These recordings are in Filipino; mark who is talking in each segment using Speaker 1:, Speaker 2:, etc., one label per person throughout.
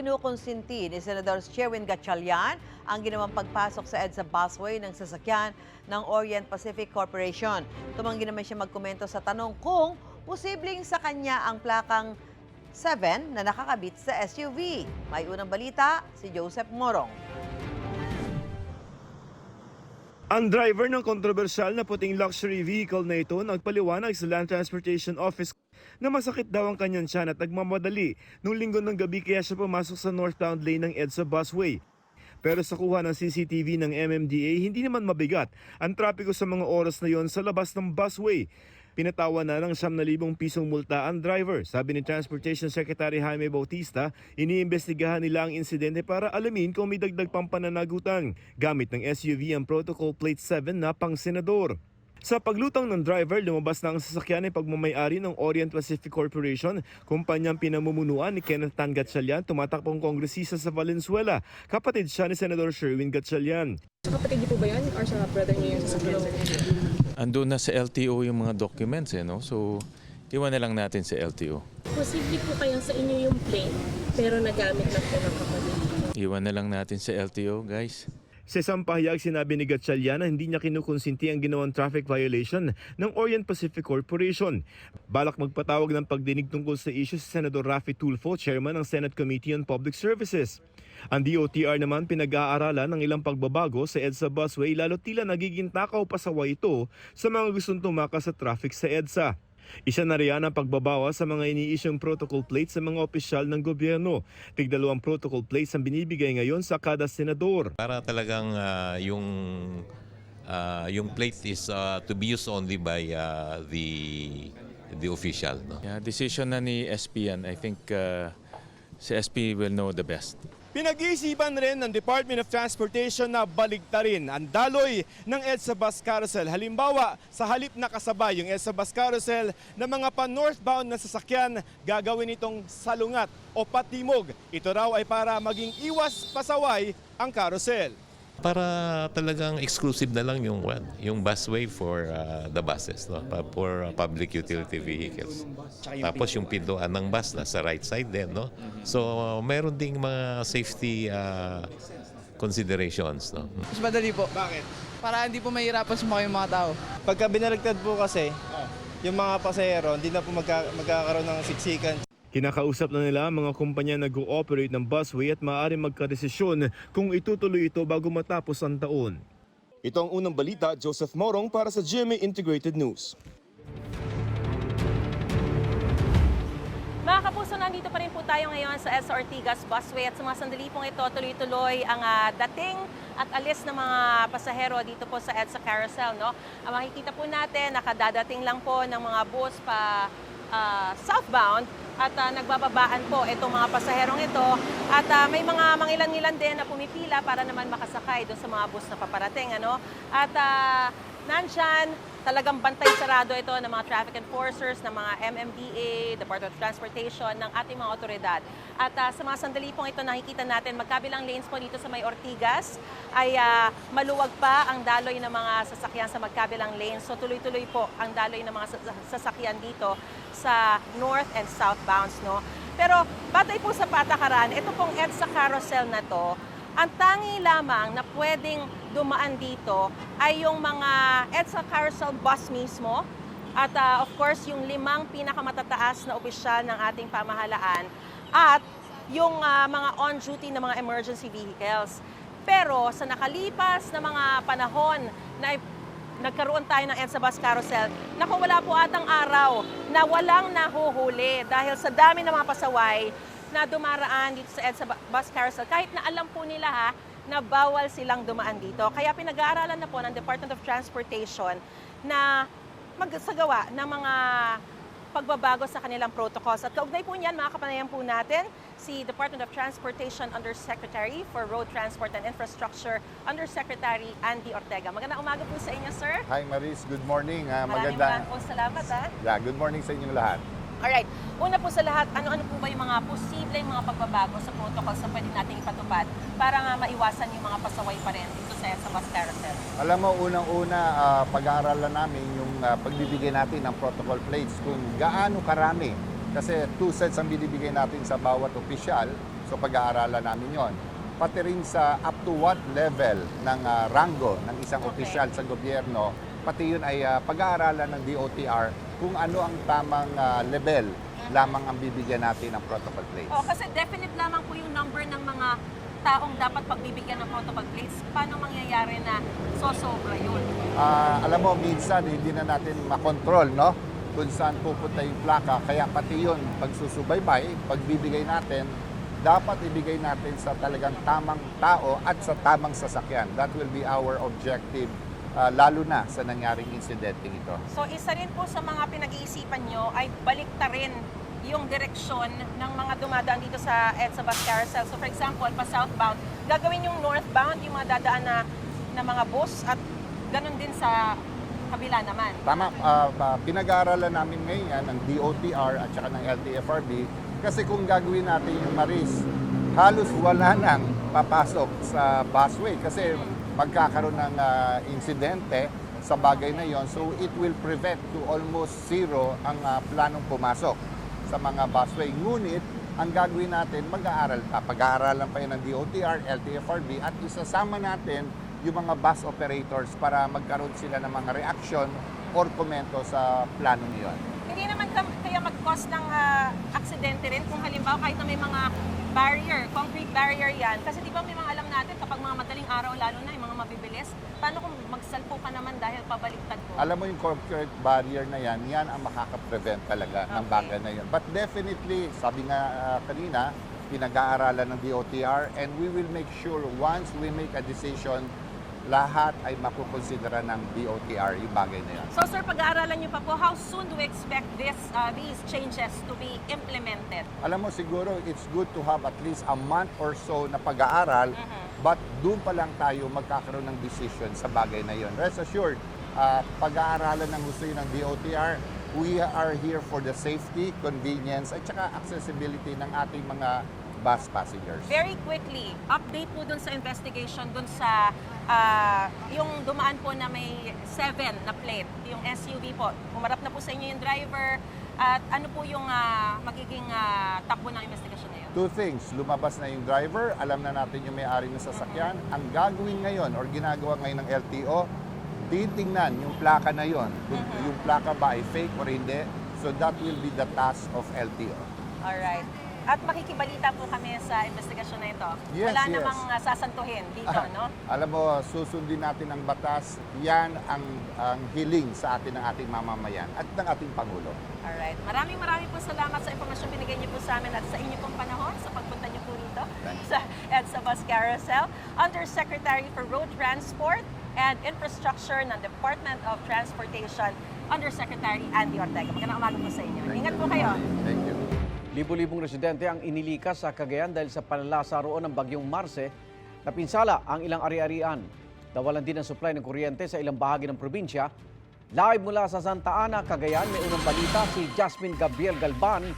Speaker 1: kinukonsinti ni Senador Sherwin Gatchalian ang ginawang pagpasok sa EDSA busway ng sasakyan ng Orient Pacific Corporation. Tumanggi naman siya magkomento sa tanong kung posibleng sa kanya ang plakang 7 na nakakabit sa SUV. May unang balita, si Joseph Morong.
Speaker 2: Ang driver ng kontrobersyal na puting luxury vehicle na ito nagpaliwanag sa Land Transportation Office na masakit daw ang kanyang tiyan at nagmamadali nung linggo ng gabi kaya siya pumasok sa northbound lane ng EDSA busway. Pero sa kuha ng CCTV ng MMDA, hindi naman mabigat ang trapiko sa mga oras na yon sa labas ng busway. Pinatawa na ng 7,000 pisong multa ang driver. Sabi ni Transportation Secretary Jaime Bautista, iniimbestigahan nila ang insidente para alamin kung may dagdag pang pananagutan. Gamit ng SUV ang Protocol Plate 7 na pang senador. Sa paglutang ng driver, lumabas na ang sasakyan ay pagmamayari ng Orient Pacific Corporation, kumpanyang pinamumunuan ni Kenneth Tan Gatchalian, tumatakbong kongresista sa Valenzuela. Kapatid siya ni Senador Sherwin Gatchalian.
Speaker 3: Sa kapatid niyo po ba yan or sa brother niyo yung sasakyan?
Speaker 4: Andun na sa LTO yung mga documents eh, no? So, iwan na lang natin sa LTO.
Speaker 5: Posible po kayang sa inyo yung plane, pero nagamit lang po ng kapatid.
Speaker 4: Iwan na lang natin sa LTO, guys.
Speaker 2: Sa isang pahayag, sinabi ni Gatchalian na hindi niya kinukonsinti ang ginawang traffic violation ng Orient Pacific Corporation. Balak magpatawag ng pagdinig tungkol sa issue si Senador Rafi Tulfo, chairman ng Senate Committee on Public Services. Ang DOTR naman pinag-aaralan ng ilang pagbabago sa EDSA busway lalo tila nagiging takaw pasaway ito sa mga gustong tumakas sa traffic sa EDSA. Isa na riyan ang pagbabawa sa mga iniisyong protocol plates sa mga opisyal ng gobyerno. Tigdalawang protocol plates ang binibigay ngayon sa kada senador.
Speaker 6: Para talagang ah, yung ah, yung plate is ah, to be used only by ah, the the official. No?
Speaker 4: Yeah, decision na ni SP yan. I think uh, si SP will know the best.
Speaker 2: Pinag-iisipan rin ng Department of Transportation na baligtarin ang daloy ng EDSA Bus Carousel. Halimbawa, sa halip na kasabay yung EDSA Bus Carousel na mga pa-northbound na sasakyan, gagawin itong salungat o patimog. Ito raw ay para maging iwas pasaway ang carousel.
Speaker 6: Para talagang exclusive na lang yung one, yung busway for ah, the buses, no? Pa- for ah, public utility vehicles. Tapos yung pintuan ng bus na sa right side din, no? So meron ding mga safety ah, considerations, no?
Speaker 7: Mas madali po.
Speaker 2: Bakit?
Speaker 7: Para hindi po mahirapan sumakay yung mga tao.
Speaker 8: Pagka binaligtad po kasi, yung mga pasahero, hindi na po magka, magkakaroon ng siksikan.
Speaker 2: Kinakausap na nila ang mga kumpanya na nag-ooperate ng busway at maaaring magkadesisyon kung itutuloy ito bago matapos ang taon. Ito ang unang balita, Joseph Morong para sa GMA Integrated News.
Speaker 9: Mga kapuso, nandito pa rin po tayo ngayon sa S. Ortigas Busway at sa mga sandali pong ito, tuloy-tuloy ang ah, dating at alis ng mga pasahero dito po sa EDSA Carousel. No? Ang makikita po natin, nakadadating lang po ng mga bus pa ah, southbound at ah, nagbababaan po itong mga pasaherong ito at ah, may mga mangilan-ngilan din na pumipila para naman makasakay doon sa mga bus na paparating. Ano? At ah, nandyan, talagang bantay sarado ito ng mga traffic enforcers, ng mga MMDA, Department of Transportation, ng ating mga otoridad. At ah, sa mga sandali pong ito nakikita natin, magkabilang lanes po dito sa may Ortigas ay ah, maluwag pa ang daloy ng mga sasakyan sa magkabilang lanes. So tuloy-tuloy po ang daloy ng mga sas- sasakyan dito sa north and southbounds. No? Pero batay po sa patakaran, ito pong EDSA carousel na to, ang tangi lamang na pwedeng dumaan dito ay yung mga EDSA carousel bus mismo at ah, of course yung limang pinakamatataas na opisyal ng ating pamahalaan at yung ah, mga on-duty na mga emergency vehicles. Pero sa nakalipas na mga panahon na nagkaroon tayo ng EDSA Bus Carousel, naku wala po atang araw na walang nahuhuli dahil sa dami ng mga pasaway na dumaraan dito sa EDSA Bu- Bus Carousel kahit na alam po nila ha na bawal silang dumaan dito. Kaya pinag-aaralan na po ng Department of Transportation na magsagawa ng mga pagbabago sa kanilang protocols. At kaugnay po niyan, mga kapanayan po natin, si Department of Transportation Undersecretary for Road Transport and Infrastructure, Undersecretary Andy Ortega. Magandang umaga po sa inyo, sir.
Speaker 10: Hi Maris, good morning. Ah,
Speaker 9: Maraming
Speaker 10: maganda.
Speaker 9: maraming po salamat, ha?
Speaker 10: Yeah, good morning sa inyong lahat.
Speaker 9: Alright. Una po sa lahat, ano-ano po ba yung mga posibleng mga pagbabago sa protocols na pwede nating ipatupad para nga maiwasan yung mga pasaway pa rin dito sa sa bus carousel?
Speaker 10: Alam mo, unang-una, ah, pag-aaralan namin yung ah, pagbibigay natin ng protocol plates kung gaano karami. Kasi two sets ang binibigay natin sa bawat opisyal. So pag-aaralan namin yon. Pati rin sa up to what level ng ah, rango ng isang
Speaker 9: Okay.
Speaker 10: opisyal sa gobyerno, pati yun ay ah, pag-aaralan ng DOTR kung ano ang tamang ah, level lamang ang bibigyan natin ng protocol plates.
Speaker 9: Oh, kasi definite lamang po yung number ng mga taong dapat pagbibigyan ng protocol plates. Paano mangyayari na sosobra yun?
Speaker 10: Ah, alam mo, minsan hindi na natin makontrol, no? Kung saan pupunta yung plaka. Kaya pati yun, pagsusubaybay, pagbibigay natin, dapat ibigay natin sa talagang tamang tao at sa tamang sasakyan. That will be our objective, ah, lalo na sa nangyaring insidente ito.
Speaker 9: So isa rin po sa mga pinag-iisipan nyo ay balikta rin yung direksyon ng mga dumadaan dito sa EDSA Bus Carousel. So for example, pa southbound, gagawin yung northbound, yung mga dadaan na, na mga bus at ganun din sa kabila naman.
Speaker 10: Tama, ah, pinag-aaralan namin ngayon yan ng DOTR at saka ng LTFRB kasi kung gagawin natin yung Maris, halos wala nang papasok sa busway kasi magkakaroon ng ah, insidente sa bagay na yon so it will prevent to almost zero ang ah, planong pumasok sa mga busway. Ngunit, ang gagawin natin, mag-aaral pa. Pag-aaralan pa yun ng DOTR, LTFRB at isasama natin yung mga bus operators para magkaroon sila ng mga reaksyon or komento sa planong iyon.
Speaker 9: Hindi naman kaya mag-cause ng ah, aksidente rin kung halimbawa kahit na may mga barrier, concrete barrier yan. Kasi di ba may mga alam natin kapag mga madaling araw lalo na yung mga mabibilis, paano kung magsalpo ka naman dahil pabaliktad ko?
Speaker 10: Alam mo yung concrete barrier na yan, yan ang makaka-prevent talaga ng
Speaker 9: Okay.
Speaker 10: bagay na yun. But definitely, sabi nga ah, kanina, pinag-aaralan ng DOTR and we will make sure once we make a decision, lahat ay makukonsidera ng DOTR yung bagay na yan.
Speaker 9: So sir, pag-aaralan niyo pa po, how soon do we expect this, ah, these changes to be implemented?
Speaker 10: Alam mo siguro it's good to have at least a month or so na pag-aaral but doon pa lang tayo magkakaroon ng decision sa bagay na yon. Rest assured, ah, pag-aaralan ng gusto yun ng DOTR, we are here for the safety, convenience at saka accessibility ng ating mga bus passengers.
Speaker 9: Very quickly, update po dun sa investigation dun sa ah, yung dumaan po na may 7 na plate, yung SUV po. Umarap na po sa inyo yung driver at ano po yung ah, magiging ah, takbo ng investigasyon na yun?
Speaker 10: Two things, lumabas na yung driver, alam na natin yung may-ari ng sasakyan. Ang gagawin ngayon or ginagawa ngayon ng LTO, titingnan yung plaka na yon, kung yung plaka ba ay fake or hindi. So that will be the task of LTO.
Speaker 9: Alright. At makikibalita po kami sa investigasyon na ito.
Speaker 10: Yes,
Speaker 9: Wala
Speaker 10: yes.
Speaker 9: namang ah, sasantuhin dito, no?
Speaker 10: Alam mo, susundin natin ang batas. Yan ang, ang hiling sa atin ng ating mamamayan at ng ating Pangulo.
Speaker 9: Alright. Maraming maraming po salamat sa impormasyon binigay niyo po sa amin at sa inyo pong panahon sa pagpunta niyo po rito sa EDSA Bus Carousel. Undersecretary for Road Transport and Infrastructure ng Department of Transportation, Undersecretary Andy Ortega. Magandang umaga po sa inyo. Ingat po kayo.
Speaker 10: Thank you.
Speaker 11: Libo-libong residente ang inilikas sa Cagayan dahil sa panlasa roon ng bagyong Marse na pinsala ang ilang ari-arian. Nawalan din ng supply ng kuryente sa ilang bahagi ng probinsya. Live mula sa Santa Ana, Cagayan, may unang balita si Jasmine Gabriel Galban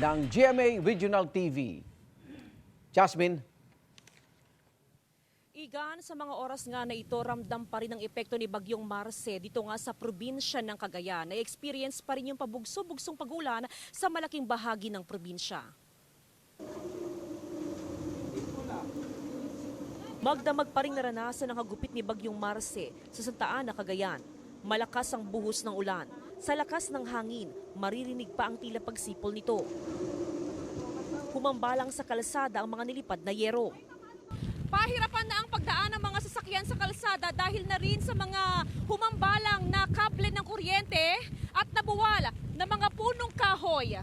Speaker 11: ng GMA Regional TV. Jasmine,
Speaker 12: Igan, sa mga oras nga na ito, ramdam pa rin ang epekto ni Bagyong Marce dito nga sa probinsya ng Cagayan. Na-experience pa rin yung pabugso-bugsong pagulan sa malaking bahagi ng probinsya. Magdamag pa rin naranasan ang hagupit ni Bagyong Marce sa Santa Ana, Cagayan. Malakas ang buhos ng ulan. Sa lakas ng hangin, maririnig pa ang tila pagsipol nito. Humambalang sa kalsada ang mga nilipad na yero. Pahirapan na ang pagdaan ng mga sasakyan sa kalsada dahil na rin sa mga humambalang na kable ng kuryente at nabuwal na mga punong kahoy.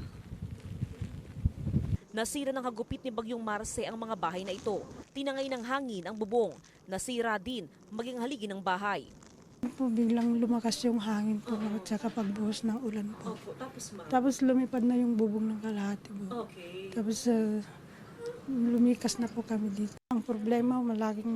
Speaker 12: Nasira ng hagupit ni Bagyong Marce ang mga bahay na ito. Tinangay ng hangin ang bubong. Nasira din maging haligi ng bahay.
Speaker 13: po biglang lumakas yung hangin po at saka pagbuhos ng ulan po.
Speaker 12: tapos ma.
Speaker 13: Tapos lumipad na yung bubong ng kalahati po.
Speaker 12: Okay.
Speaker 13: Tapos ah, lumikas na po kami dito. Ang problema, malaking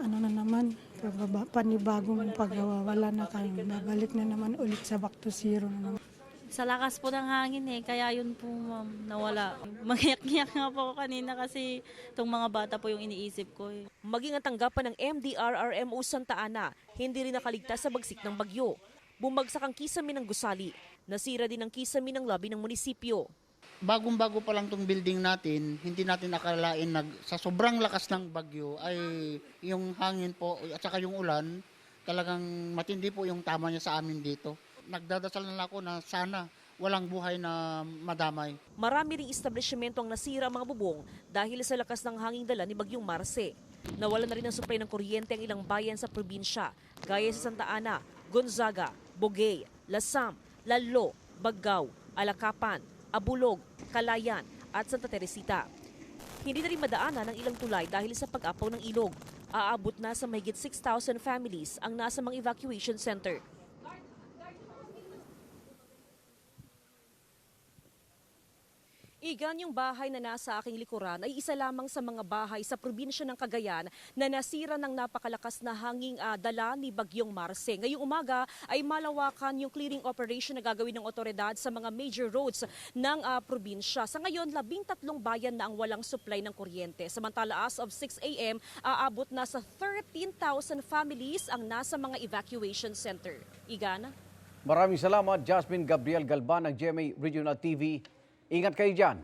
Speaker 13: ano na naman, pagbaba, panibagong pagwawala na kami. Babalik na naman ulit sa back to zero na naman.
Speaker 5: Sa lakas po ng hangin eh, kaya yun po ma'am, nawala. Magiyak-giyak nga po ako kanina kasi itong mga bata po yung iniisip ko eh.
Speaker 12: Maging ang tanggapan ng MDRRMO Santa Ana, hindi rin nakaligtas sa bagsik ng bagyo. Bumagsak ang kisame ng gusali. Nasira din ang kisame ng labi ng munisipyo.
Speaker 14: Bagong-bago pa lang tong building natin, hindi natin akalain nag sa sobrang lakas ng bagyo ay yung hangin po at saka yung ulan, talagang matindi po yung tama niya sa amin dito. Nagdadasal na ako na sana walang buhay na madamay.
Speaker 12: Marami ring establishmento ang nasira ang mga bubong dahil sa lakas ng hanging dala ni Bagyong Marce. Nawala na rin ng supply ng kuryente ang ilang bayan sa probinsya, gaya sa Santa Ana, Gonzaga, Bogay, Lasam, Lalo, Baggao, Alakapan, Abulog, Kalayan at Santa Teresita. Hindi na rin madaanan ang ilang tulay dahil sa pag-apaw ng ilog. Aabot na sa mahigit 6,000 families ang nasa mga evacuation center. Igan yung bahay na nasa aking likuran ay isa lamang sa mga bahay sa probinsya ng Cagayan na nasira ng napakalakas na hanging ah, dala ni Bagyong Marce. Ngayong umaga ay malawakan yung clearing operation na gagawin ng otoridad sa mga major roads ng ah, probinsya. Sa ngayon, labing tatlong bayan na ang walang supply ng kuryente. Samantala as of 6 a.m., aabot na sa 13,000 families ang nasa mga evacuation center. Igan?
Speaker 11: Maraming salamat, Jasmine Gabriel Galban ng GMA Regional TV. Ingat kayo dyan.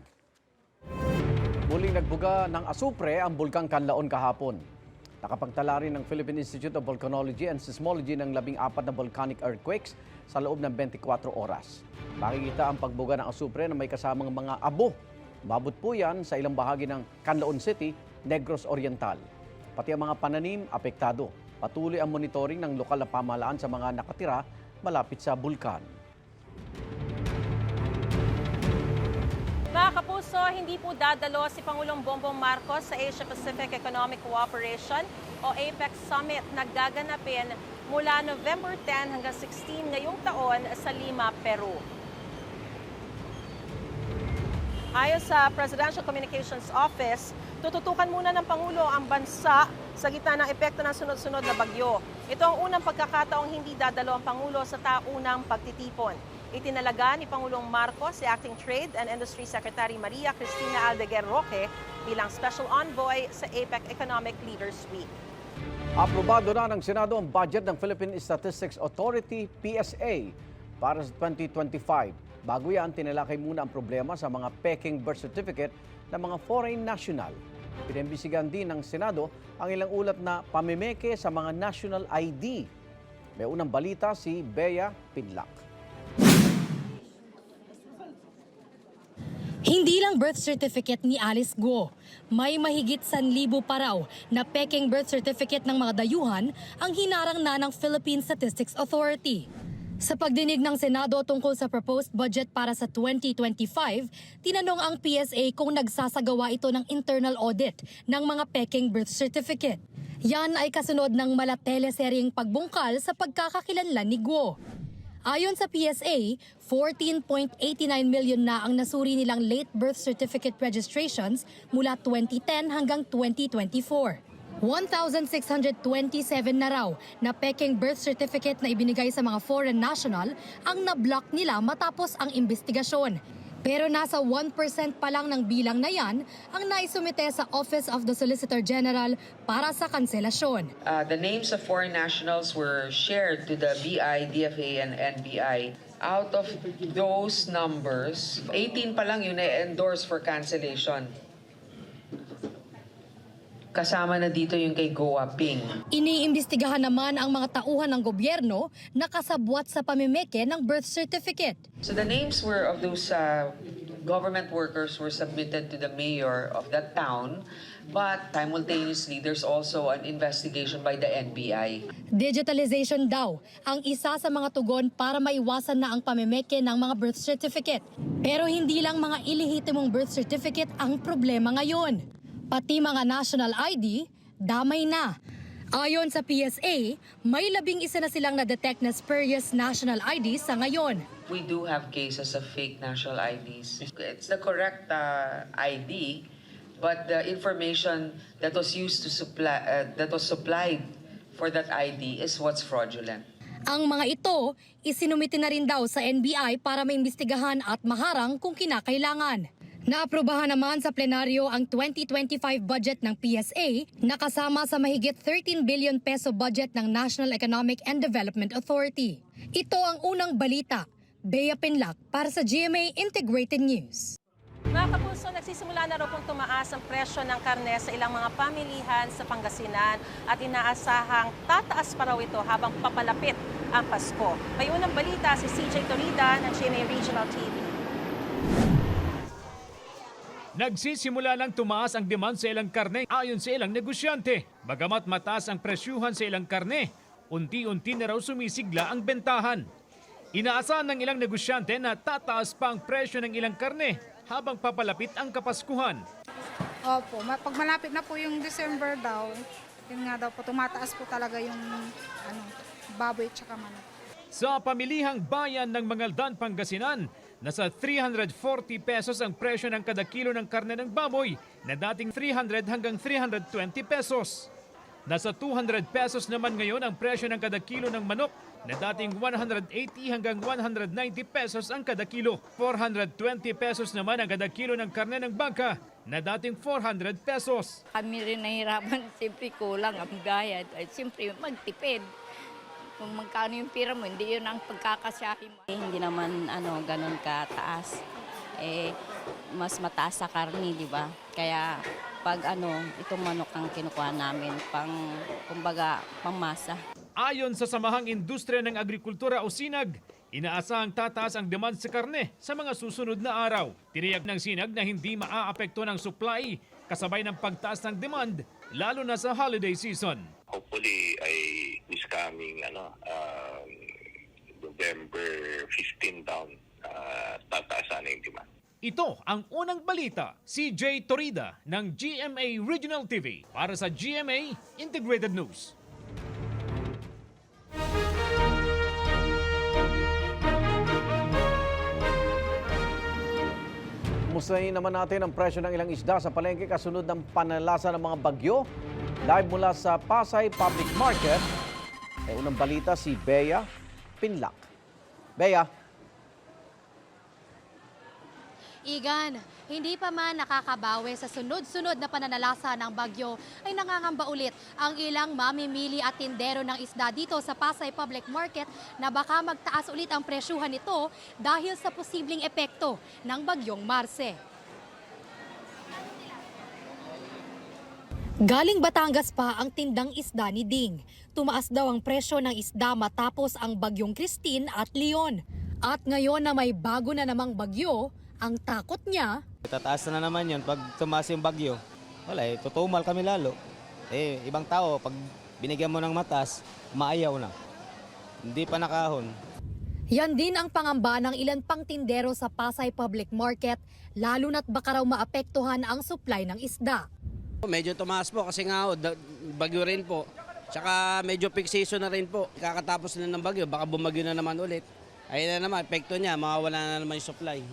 Speaker 11: Muling nagbuga ng asupre ang Bulkang Kanlaon kahapon. Nakapagtala rin ng Philippine Institute of Volcanology and Seismology ng labing apat na volcanic earthquakes sa loob ng 24 oras. Makikita ang pagbuga ng asupre na may kasamang mga abo. Babot po yan sa ilang bahagi ng Canlaon City, Negros Oriental. Pati ang mga pananim, apektado. Patuloy ang monitoring ng lokal na pamahalaan sa mga nakatira malapit sa bulkan.
Speaker 9: Mga kapuso, hindi po dadalo si Pangulong Bongbong Marcos sa Asia Pacific Economic Cooperation o APEC Summit na gaganapin mula November 10 hanggang 16 ngayong taon sa Lima, Peru. Ayon sa Presidential Communications Office, tututukan muna ng Pangulo ang bansa sa gitna ng epekto ng sunod-sunod na bagyo. Ito ang unang pagkakataong hindi dadalo ang Pangulo sa taunang pagtitipon. Itinalaga ni Pangulong Marcos si Acting Trade and Industry Secretary Maria Cristina Aldeguer Roque bilang Special Envoy sa APEC Economic Leaders Week.
Speaker 11: Aprobado na ng Senado ang budget ng Philippine Statistics Authority, PSA, para sa 2025. Bago yan, tinalakay muna ang problema sa mga peking birth certificate ng mga foreign national. Pinembisigan din ng Senado ang ilang ulat na pamimeke sa mga national ID. May unang balita si Bea Pinlac.
Speaker 15: Hindi lang birth certificate ni Alice Guo. May mahigit sanlibo pa raw na peking birth certificate ng mga dayuhan ang hinarang na ng Philippine Statistics Authority. Sa pagdinig ng Senado tungkol sa proposed budget para sa 2025, tinanong ang PSA kung nagsasagawa ito ng internal audit ng mga peking birth certificate. Yan ay kasunod ng mala teleseryeng pagbungkal sa pagkakakilanlan ni Guo. Ayon sa PSA, 14.89 million na ang nasuri nilang late birth certificate registrations mula 2010 hanggang 2024. 1,627 na raw na peking birth certificate na ibinigay sa mga foreign national ang na-block nila matapos ang investigasyon. Pero nasa 1% pa lang ng bilang na yan ang naisumite sa Office of the Solicitor General para sa kanselasyon.
Speaker 16: Uh, the names of foreign nationals were shared to the BI, DFA, and NBI. Out of those numbers, 18 pa lang yung na-endorse for cancellation. Kasama na dito yung kay Goa Ping.
Speaker 15: Iniimbestigahan naman ang mga tauhan ng gobyerno na kasabwat sa pamimeke ng birth certificate.
Speaker 16: So the names were of those uh, government workers were submitted to the mayor of that town, but simultaneously there's also an investigation by the NBI.
Speaker 15: Digitalization daw ang isa sa mga tugon para maiwasan na ang pamimeke ng mga birth certificate. Pero hindi lang mga ilihitimong birth certificate ang problema ngayon. Pati mga national ID, damay na. Ayon sa PSA, may labing isa na silang na-detect na spurious national ID sa ngayon.
Speaker 16: We do have cases of fake national IDs. It's the correct uh, ID, but the information that was used to supply uh, that was supplied for that ID is what's fraudulent.
Speaker 15: Ang mga ito, isinumiti na rin daw sa NBI para maimbestigahan at maharang kung kinakailangan. Naaprubahan naman sa plenaryo ang 2025 budget ng PSA na kasama sa mahigit 13 billion peso budget ng National Economic and Development Authority. Ito ang unang balita. Bea Pinlac para sa GMA Integrated News.
Speaker 9: Mga kapuso, nagsisimula na raw pong tumaas ang presyo ng karne sa ilang mga pamilihan sa Pangasinan at inaasahang tataas pa raw ito habang papalapit ang Pasko. May unang balita si CJ Torida ng GMA Regional TV.
Speaker 17: Nagsisimula ng tumaas ang demand sa ilang karne ayon sa ilang negosyante. Bagamat mataas ang presyuhan sa ilang karne, unti-unti na raw sumisigla ang bentahan. Inaasahan ng ilang negosyante na tataas pa ang presyo ng ilang karne habang papalapit ang Kapaskuhan.
Speaker 18: Opo, pag malapit na po yung December daw, yun nga daw po, tumataas po talaga yung ano, baboy at saka manok.
Speaker 17: Sa pamilihang bayan ng Mangaldan, Pangasinan, nasa 340 pesos ang presyo ng kada kilo ng karne ng baboy na dating 300 hanggang 320 pesos. Nasa 200 pesos naman ngayon ang presyo ng kada kilo ng manok na dating 180 hanggang 190 pesos ang kada kilo. 420 pesos naman ang kada kilo ng karne ng bangka na dating 400 pesos.
Speaker 19: Kami rin nahirapan, siyempre kulang ang bayad. At siyempre magtipid. Kung magkano yung pira mo, hindi yun ang pagkakasyahin mo.
Speaker 20: Eh, hindi naman ano ganun kataas. Eh mas mataas sa karni, di ba? Kaya pag ano, itong manok ang kinukuha namin pang kumbaga pangmasa.
Speaker 17: Ayon sa Samahang Industriya ng Agrikultura o SINAG, inaasahang tataas ang demand sa karne sa mga susunod na araw. Tiniyak ng SINAG na hindi maaapekto ng supply kasabay ng pagtaas ng demand lalo na sa holiday season.
Speaker 21: hopefully ay this coming ano um, November 15 down uh, tataas sana yung demand.
Speaker 17: Ito ang unang balita, si Jay Torida ng GMA Regional TV para sa GMA Integrated News.
Speaker 11: Mustahin naman natin ang presyo ng ilang isda sa palengke kasunod ng panalasa ng mga bagyo. Live mula sa Pasay Public Market, ay unang balita si Bea Pinlac. Bea,
Speaker 15: Igan, hindi pa man nakakabawi sa sunod-sunod na pananalasa ng bagyo ay nangangamba ulit ang ilang mamimili at tindero ng isda dito sa Pasay Public Market na baka magtaas ulit ang presyuhan nito dahil sa posibleng epekto ng bagyong Marse. Galing Batangas pa ang tindang isda ni Ding. Tumaas daw ang presyo ng isda matapos ang bagyong Christine at Leon. At ngayon na may bago na namang bagyo, ang takot niya,
Speaker 22: Tataas na naman yun pag tumaas yung bagyo. Wala eh, tutumal kami lalo. Eh, ibang tao, pag binigyan mo ng matas, maayaw na. Hindi pa nakahon.
Speaker 15: yan din ang pangamba ng ilan pang tindero sa Pasay Public Market, lalo na't baka raw maapektuhan ang supply ng isda.
Speaker 23: Medyo tumaas po kasi nga da- bagyo rin po. Tsaka medyo peak season na rin po. Kakatapos na ng bagyo, baka bumagyo na naman ulit. Ayun na naman, epekto niya, mawawala na naman yung supply.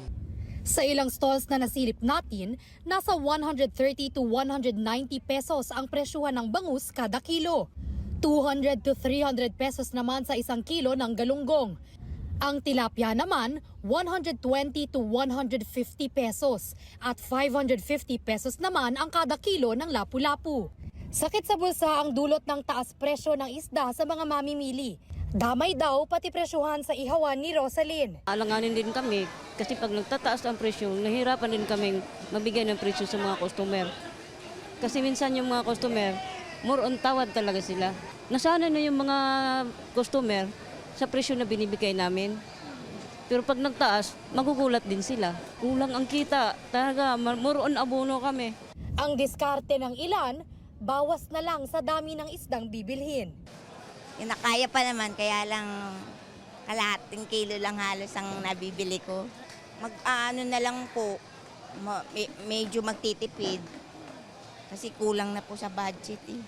Speaker 15: Sa ilang stalls na nasilip natin, nasa 130 to 190 pesos ang presyuhan ng bangus kada kilo. 200 to 300 pesos naman sa isang kilo ng galunggong. Ang tilapia naman, 120 to 150 pesos at 550 pesos naman ang kada kilo ng lapu-lapu. Sakit sa bulsa ang dulot ng taas presyo ng isda sa mga mamimili. Damay daw pati presyuhan sa ihawan ni Rosalyn.
Speaker 20: Alanganin din kami kasi pag nagtataas ang presyo, nahirapan din kaming mabigay ng presyo sa mga customer. Kasi minsan yung mga customer, more on tawad talaga sila. Nasanay na yung mga customer sa presyo na binibigay namin. Pero pag nagtaas, magugulat din sila. Kulang ang kita. Talaga, more on abono kami.
Speaker 15: Ang diskarte ng ilan, bawas na lang sa dami ng isdang bibilhin.
Speaker 24: Nakaya pa naman, kaya lang kalahating kilo lang halos ang nabibili ko. Mag, ano na lang po, ma- medyo magtitipid. Kasi kulang na po sa budget eh.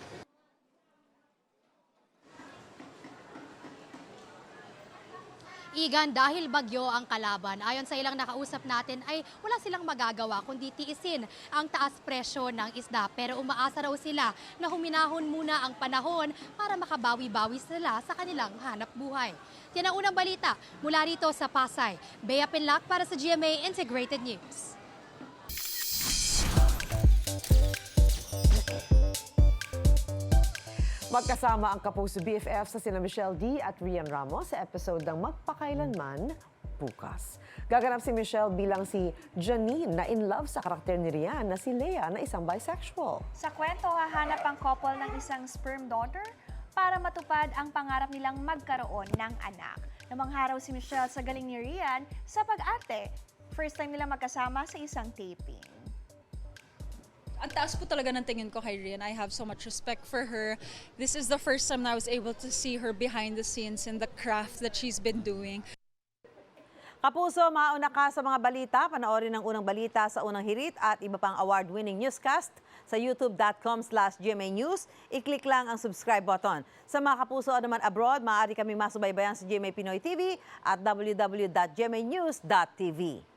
Speaker 15: Igan, dahil bagyo ang kalaban, ayon sa ilang nakausap natin ay wala silang magagawa kundi tiisin ang taas presyo ng isda. Pero umaasa raw sila na huminahon muna ang panahon para makabawi-bawi sila sa kanilang hanap buhay. Yan ang unang balita mula rito sa Pasay. Bea Pinlac para sa GMA Integrated News.
Speaker 25: Magkasama ang kapuso BFF sa sina Michelle D at Rian Ramos sa episode ng Magpakailanman,
Speaker 26: bukas. Gaganap si Michelle bilang si Janine na in love sa karakter ni Rian na si Lea na isang bisexual.
Speaker 27: Sa kwento, hahanap ang couple ng isang sperm donor para matupad ang pangarap nilang magkaroon ng anak. Namangharaw si Michelle sa galing ni Rian sa pag-ate. First time nila magkasama sa isang taping.
Speaker 28: Ang taas po talaga ng tingin ko kay Rian. I have so much respect for her. This is the first time I was able to see her behind the scenes in the craft that she's been doing.
Speaker 29: Kapuso, mauna ka sa mga balita. Panoorin ang unang balita sa unang hirit at iba pang award-winning newscast sa youtube.com slash News. I-click lang ang subscribe button. Sa mga kapuso naman abroad, maaari kami masubaybayan sa GMA Pinoy TV at www.gmanews.tv.